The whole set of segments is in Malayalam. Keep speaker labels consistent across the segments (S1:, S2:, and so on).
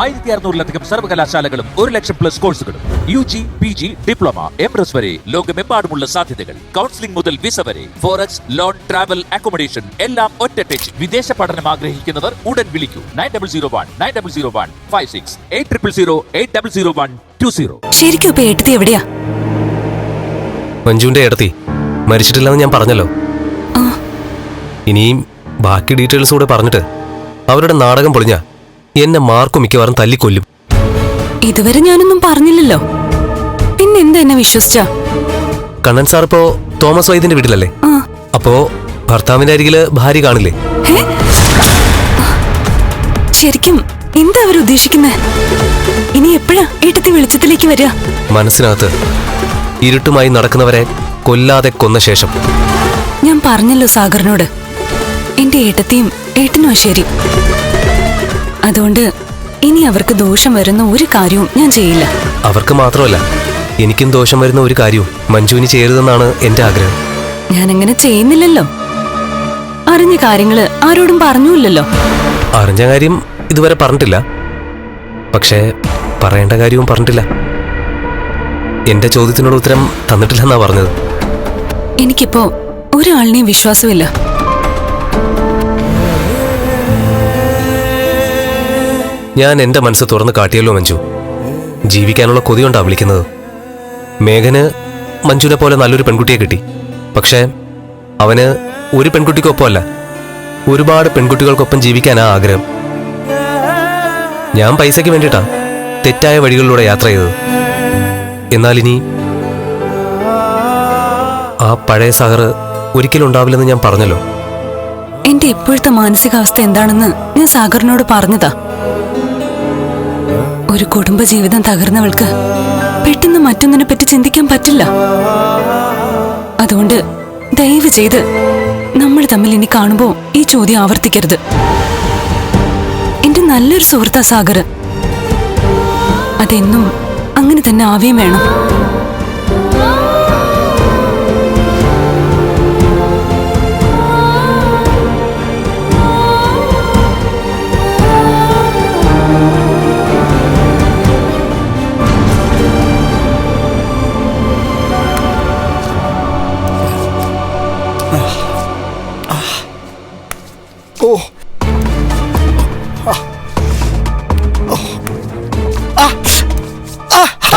S1: ആയിരത്തി അറുന്നൂറിലധികം സർവകലാശാലകളും ഒരു ലക്ഷം പ്ലസ് കോഴ്സുകളും U G P G diploma M S വരെ ലോകമെമ്പാടുമുള്ള സാധ്യതകൾ. കൗൺസിലിംഗ് മുതൽ വിസ വരെ ഫോറക്സ് ലോൺ ട്രാവൽ അക്കോമഡേഷൻ എല്ലാം ഒറ്റ ടച്ച് വിദേശ പഠനം ആഗ്രഹിക്കുന്നവർ ഉടൻ വിളിക്കൂ. Nine double zero one nine double zero one five six eight triple zero eight double zero one two zero.
S2: ശരിക്കും ഇപ്പൊ എടുത്തി എവിടെയാ?
S3: മഞ്ജുവിന്റെ ഏടത്തി മരിച്ചിട്ടില്ലെന്ന് ഞാൻ പറഞ്ഞല്ലോ. ഇനിയും ബാക്കി ഡീറ്റെയിൽസ് കൂടെ പറഞ്ഞിട്ട് അവരുടെ നാടകം പൊളിഞ്ഞ. എന്നെ മാർക്കും മിക്കവാറും തല്ലിക്കൊല്ലും.
S2: ഇതുവരെ ഞാനൊന്നും പറഞ്ഞില്ലല്ലോ. പിന്നെ എന്താ എന്നെ വിശ്വസിച്ച?
S3: കണ്ണൻ സാർ ഇപ്പോ തോമസ് വൈദ്യന്റെ വീട്ടിലല്ലേ? അപ്പോ ഭർത്താവിന്റെ അരികിൽ ഭാര്യ കാണില്ലേ?
S2: ശരിക്കും എന്താ അവർ ഉദ്ദേശിക്കുന്നത് ഇനി എപ്പോഴാ ഏട്ടത്തി വെളിച്ചത്തിലേക്ക് വരിക?
S3: മനസ്സിനകത്ത് ഇരുട്ടുമായി നടക്കുന്നവരെ കൊല്ലാതെ കൊന്ന ശേഷം.
S2: ഞാൻ പറഞ്ഞല്ലോ സാഗറിനോട്. എന്റെ ഏട്ടത്തിയും ഏട്ടനും ശരി. അതുകൊണ്ട് ഇനി അവർക്ക് ദോഷം വരുന്ന ഒരു കാര്യവും ഞാൻ ചെയ്യില്ല.
S3: അവർക്ക് മാത്രമല്ല എനിക്കും ദോഷം വരുന്ന ഒരു കാര്യവും മഞ്ജുവിന് ചെയ്യരുതെന്നാണ് എന്റെ ആഗ്രഹം.
S2: ഞാൻ അങ്ങനെ ചെയ്യുന്നില്ലല്ലോ. അറിഞ്ഞ കാര്യങ്ങൾ ആരോടും പറഞ്ഞില്ലല്ലോ.
S3: അറിഞ്ഞ കാര്യം ഇതുവരെ പറഞ്ഞിട്ടില്ല. പക്ഷേ പറയേണ്ട കാര്യവും പറഞ്ഞിട്ടില്ല. എന്റെ ചോദ്യത്തിനുള്ള ഉത്തരം തന്നിട്ടില്ലെന്നാ പറഞ്ഞത്.
S2: എനിക്കിപ്പോ ഒരാളിനെയും വിശ്വാസമില്ല.
S3: ഞാൻ എന്റെ മനസ്സ് തുറന്ന് കാട്ടിയല്ലോ മഞ്ജു. ജീവിക്കാനുള്ള കൊതിയുണ്ടാ വിളിക്കുന്നത്. മേഘന് മഞ്ജുവിനെ പോലെ നല്ലൊരു പെൺകുട്ടിയെ കിട്ടി. പക്ഷേ അവന് ഒരു പെൺകുട്ടിക്കൊപ്പമല്ല ഒരുപാട് പെൺകുട്ടികൾക്കൊപ്പം ജീവിക്കാനാ ആഗ്രഹം. ഞാൻ പൈസയ്ക്ക് വേണ്ടിയിട്ടാ തെറ്റായ വഴികളിലൂടെ യാത്ര ചെയ്തത്. എന്നാൽ ഇനി ആ പഴയ സഹറ് ഒരിക്കലും ഉണ്ടാവില്ലെന്ന് ഞാൻ പറഞ്ഞല്ലോ.
S2: എന്റെ ഇപ്പോഴത്തെ മാനസികാവസ്ഥ എന്താണെന്ന് ഞാൻ സാഗറിനോട് പറഞ്ഞതാ. ഒരു കുടുംബ കുടുംബജീവിതം തകർന്നവൾക്ക് പെട്ടെന്ന് മറ്റൊന്നിനെ പറ്റി ചിന്തിക്കാൻ പറ്റില്ല. അതുകൊണ്ട് ദയവ് ചെയ്ത് നമ്മൾ തമ്മിൽ ഇനി കാണുമ്പോ ഈ ചോദ്യം ആവർത്തിക്കരുത്. എന്റെ നല്ലൊരു സുഹൃത്താ സാഗർ. അതെന്നും അങ്ങനെ തന്നെ ആവുകയും വേണം.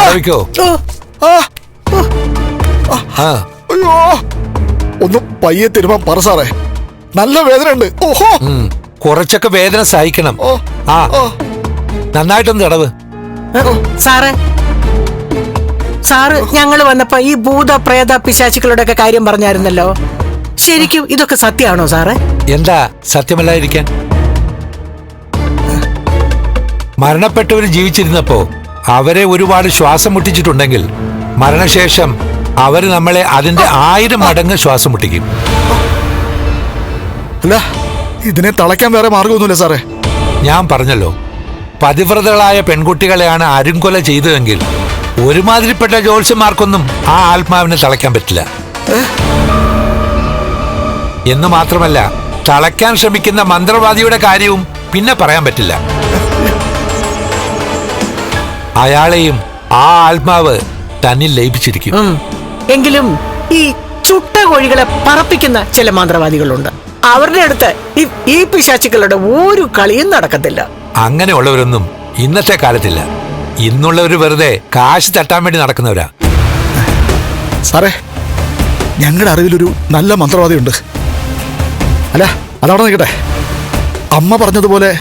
S4: തടവിക്കോ
S5: ആ അയ്യോ. ഒന്ന് പയ്യെ തിരുമാൻ പറ സാറേ. നല്ല വേദന ഉണ്ട് ഓഹോ.
S4: കുറച്ചൊക്കെ വേദന സഹിക്കണം.
S5: ഓ
S4: ആ. നന്നായിട്ടൊന്ന് തടവ്
S6: സാറേ. സാറ് ഞങ്ങൾ വന്നപ്പോ ഈ ഭൂത പ്രേത പിശാചികളുടെ ഒക്കെ കാര്യം പറഞ്ഞായിരുന്നല്ലോ. ശരിക്കും ഇതൊക്കെ സത്യമാണോ സാറ്?
S4: എന്താ? സത്യമല്ലായിരിക്കാൻ. മരണപ്പെട്ടവര് ജീവിച്ചിരുന്നപ്പോ അവരെ ഒരുപാട് ശ്വാസം മുട്ടിച്ചിട്ടുണ്ടെങ്കിൽ മരണശേഷം അവർ നമ്മളെ അതിന്റെ ആയിരം മടങ്ങ് ശ്വാസം മുട്ടിക്കും.
S5: അല്ല ഇതിനെ തളയ്ക്കാൻ വേറെ മാർഗമൊന്നുമില്ല സാറേ.
S4: ഞാൻ പറഞ്ഞല്ലോ പതിവ്രതകളായ പെൺകുട്ടികളെയാണ് അരുങ്കൊല ചെയ്തതെങ്കിൽ ഒരുമാതിരിപ്പെട്ട ജ്യോത്സ്യന്മാർക്കൊന്നും ആ ആത്മാവിനെ തളയ്ക്കാൻ പറ്റില്ല. എന്ന് മാത്രമല്ല തളയ്ക്കാൻ ശ്രമിക്കുന്ന മന്ത്രവാദിയുടെ കാര്യവും പിന്നെ പറയാൻ പറ്റില്ല. അയാളെയും ആ ആത്മാവ് തന്നിൽ ലയിപ്പിച്ചിരിക്കും.
S6: എങ്കിലും ഈ ചുട്ട കോഴികളെ പറപ്പിക്കുന്ന ചില മന്ത്രവാദികളുണ്ട്. അവരുടെ അടുത്ത് ഈ- പിശാചികളുടെ ഒരു കളിയും നടക്കത്തില്ല.
S4: അങ്ങനെയുള്ളവരൊന്നും ഇന്നത്തെ കാലത്തില്ല. ഇന്നുള്ളവർ വെറുതെ കാശ് തട്ടാൻ വേണ്ടി നടക്കുന്നവരാ.
S5: സാറേ ഞങ്ങളുടെ അറിവിലൊരു നല്ല മന്ത്രവാദിയുണ്ട്. അല്ല അതവിടെ നിൽക്കട്ടെ. അമ്മ പറഞ്ഞതുപോലെ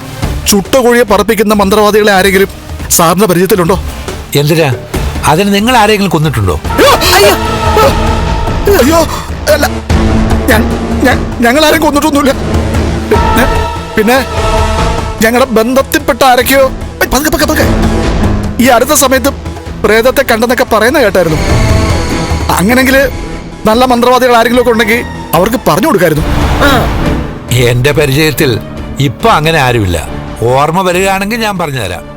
S5: ചുട്ട കോഴിയെ പറപ്പിക്കുന്ന മന്ത്രവാദികളെ ആരെങ്കിലും സാറിന്റെ പരിചയത്തിലുണ്ടോ?
S4: എന്തിനാ? അതിന് നിങ്ങൾ ആരെങ്കിലും കൊന്നിട്ടുണ്ടോ?
S5: അയ്യോ അല്ല ഞങ്ങൾ ആരും കൊന്നിട്ടൊന്നുമില്ല. പിന്നെ- ഞങ്ങളുടെ ബന്ധത്തിൽപ്പെട്ട ആരൊക്കെയോ പതുക്കെ പതുക്കെ പതുക്കെ. ഈ അടുത്ത സമയത്ത് പ്രേതത്തെ കണ്ടെന്നൊക്കെ പറയുന്ന കേട്ടായിരുന്നു. അങ്ങനെങ്കിൽ നല്ല മന്ത്രവാദികൾ ആരെങ്കിലും ഒക്കെ ഉണ്ടെങ്കിൽ അവർക്ക് പറഞ്ഞു കൊടുക്കായിരുന്നു.
S4: എന്റെ പരിചയത്തിൽ ഇപ്പൊ അങ്ങനെ ആരുമില്ല. ഓർമ്മ വരികയാണെങ്കിൽ ഞാൻ പറഞ്ഞുതരാം.